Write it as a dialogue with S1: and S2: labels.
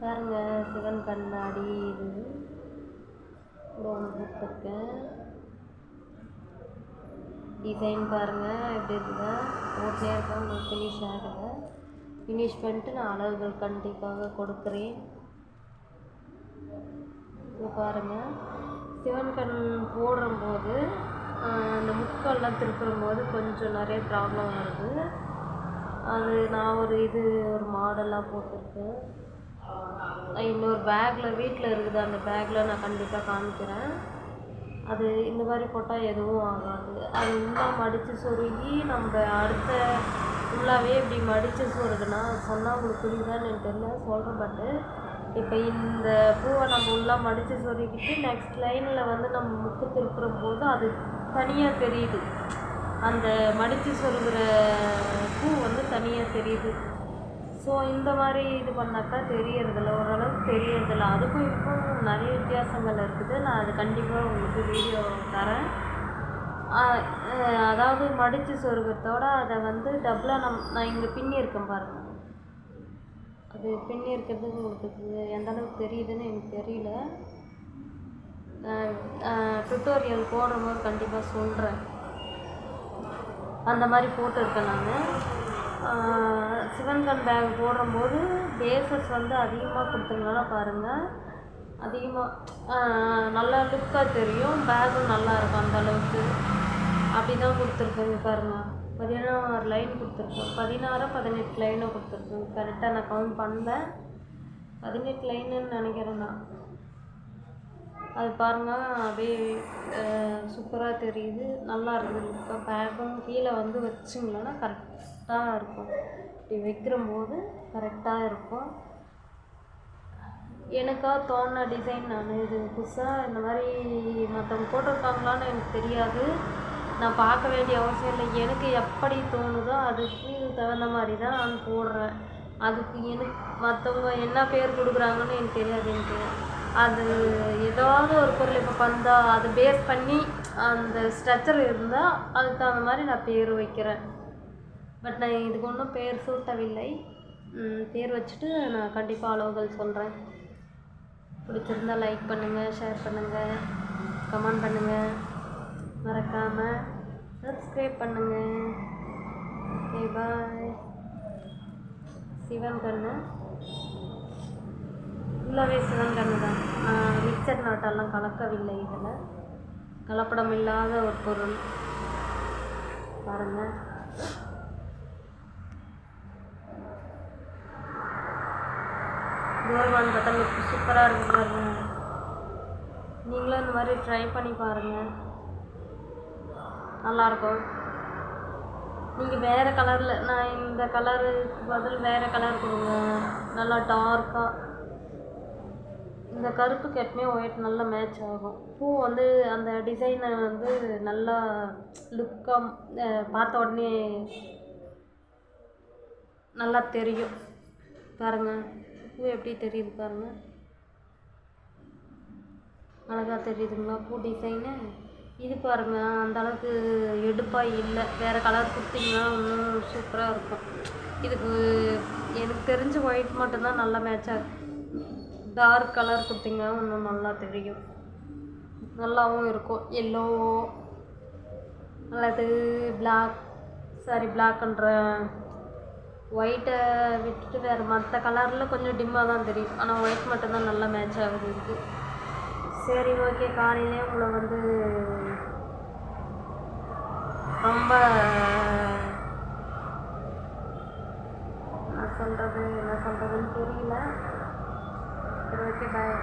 S1: பாருங்க சிவன் கண்ணாடி இது. கூட ஒன்று போட்டிருக்கேன். டிசைன் பாருங்கள் எப்படி இருக்குதா? ஓட்டே இருக்கா? உங்களுக்கு ஃபினிஷ் ஆகலை. ஃபினிஷ் பண்ணிட்டு நான் அளவுகள் கண்டிப்பாக கொடுக்குறேன். இது பாருங்கள் சிவன் கண் போடும்போது அந்த முக்கெல்லாம் திருப்பும்போது கொஞ்சம் நிறைய ப்ராப்ளம் வருது. அது நான் ஒரு இது ஒரு மாடலாக போட்டிருக்கேன். இன்னொரு பேக்கில் வீட்டில் இருக்குது அந்த பேக்கில் நான் கண்டிப்பாக காமிக்கிறேன். அது இந்த மாதிரி போட்டால் எதுவும் ஆகாது. அது உள்ளே மடித்து சொருகி நம்ம அடுத்த ஃபுல்லாகவே இப்படி மடித்து சொருகுனா சொன்னால் உங்களுக்கு புரியுதான்னு எனக்கு தெரியல சொல்கிறேன் பட்டு இப்போ இந்த பூவை நம்ம உள்ளே மடித்து சொருகிட்டு நெக்ஸ்ட் லைனில் வந்து நம்ம முக்கு திருப்புற போது அது தனியாக தெரியுது. அந்த மடித்து சொருகிற பூ வந்து தனியாக தெரியுது. ஸோ இந்த மாதிரி இது பண்ணாக்கா தெரியறதில்ல. ஓரளவுக்கு தெரியறதில்ல. அதுக்கும் இதுக்கும் நிறைய வித்தியாசங்கள் இருக்குது. நான் அது கண்டிப்பாக உங்களுக்கு வீடியோ தரேன். அதாவது மடித்து சொருகிறதோட அதை வந்து டபுளாக நம் நான் இங்கே பின்னி இருக்கேன் பாருங்கள் அது பின்னி இருக்கிறது உங்களுக்கு எந்த அளவுக்கு தெரியுதுன்னு எனக்கு தெரியல. டுட்டோரியல் போடும்போது கண்டிப்பாக சொல்கிறேன் அந்த மாதிரி போட்டிருக்கேன் நான். சிவன் கண் பேக் போடும்போது பேசஸ் வந்து அதிகமாக கொடுத்ததுனால பாருங்கள் அதிகமாக நல்லா லுக்காக தெரியும். பேக்கும் நல்லா இருக்கும் அந்த அளவுக்கு. அப்படி தான் கொடுத்துருக்கேன் பாருங்கள் பதினாறு லைன் கொடுத்துருக்கேன். பதினாறு பதினெட்டு லைனும் கொடுத்துருக்கேன் கரெக்டாக நான் கவுண்ட் பண்ணேன் பதினெட்டு லைனுன்னு நினைக்கிறேன் நான். அது பாருங்கள் அப்படியே சூப்பராக தெரியுது. நல்லா இருக்குது. இப்போ பேக்கும் கீழே வந்து வச்சிங்களன்னா கரெக்டாக இருக்கும். இப்படி வைக்கிறம்போது கரெக்டாக இருக்கும். எனக்காக தோண டிசைன் நான் இது புதுசாக இந்த மாதிரி மற்றவங்க போட்டிருக்காங்களான்னு எனக்கு தெரியாது. நான் பார்க்க வேண்டிய அவசியம் இல்லை. எனக்கு எப்படி தோணுதோ அதுக்கு தகுந்த மாதிரி தான் நான் போடுறேன். அதுக்கு எனக்கு மற்றவங்க என்ன பேர் கொடுக்குறாங்கன்னு எனக்கு தெரியாது எனக்கு. அது ஏதாவது ஒரு பொருள் இப்போ பந்தா அது பேஸ் பண்ணி அந்த ஸ்ட்ரக்சர் இருந்தால் அதுக்கு தகுந்த மாதிரி நான் பேர் வைக்கிறேன். பட் நான் இதுக்கு ஒன்றும் பேர் சூட்டவில்லை. பேர் வச்சுட்டு நான் கண்டிப்பாக அளவுகள் சொல்கிறேன் பிடிச்சிருந்தா லைக் பண்ணுங்கள் ஷேர் பண்ணுங்கள் கமெண்ட் பண்ணுங்கள் மறக்காமல் சப்ஸ்கிரைப் பண்ணுங்கள் ஓகே பாய் சிவன் கண்ணு ஃபுல்லாகவே சிவன் தான். மிக்சர் நாட்டெல்லாம் கலக்கவில்லை இதில். கலப்படம் இல்லாத ஒரு பொருள். பாருங்கள் கோர்வான் பார்த்தா சூப்பராக இருக்கு பாருங்க. நீங்களும் இந்த மாதிரி ட்ரை பண்ணி பாருங்கள் நல்லாயிருக்கும். நீங்கள் வேறு கலரில் நான் இந்த கலருக்கு பதில் வேறு கலர் கொடுங்க. நல்லா டார்க்காக இந்த கருப்புக்கு எப்பவுமே ஒயிட் நல்லா மேட்ச் ஆகும். பூ வந்து அந்த டிசைனை வந்து நல்லா லுக்காக பார்த்த உடனே நல்லா தெரியும். பாருங்கள் பூ எப்படி தெரியுது பாருங்கள் அழகாக தெரியுதுங்களா? பூ டிசைனு இது பாருங்கள் அந்த அளவுக்கு எடுப்பாக இல்லை. வேறு கலர் கொடுத்தீங்கன்னா இன்னும் சூப்பராக இருக்கும். இதுக்கு எனக்கு தெரிஞ்ச ஒயிட் மட்டும்தான் நல்லா மேட்ச் ஆகும். டார்க் கலர் கொடுத்தீங்கன்னா இன்னும் நல்லா தெரியும். நல்லாவும் இருக்கும். எல்லோ அல்லது பிளாக் சாரி பிளாக்ன்ற ஒயிட்டை விட்டுட்டு வேறு மற்ற கலரில் கொஞ்சம் டிம்மாக தான் தெரியும். ஆனால் ஒயிட் மட்டும்தான் நல்லா மேட்ச் ஆகுது இருக்குது சரி ஓகே காலையிலே உங்களை வந்து ரொம்ப என்ன சொல்கிறது என்ன சொல்கிறதுன்னு தெரியல. சரி ஓகே பாய்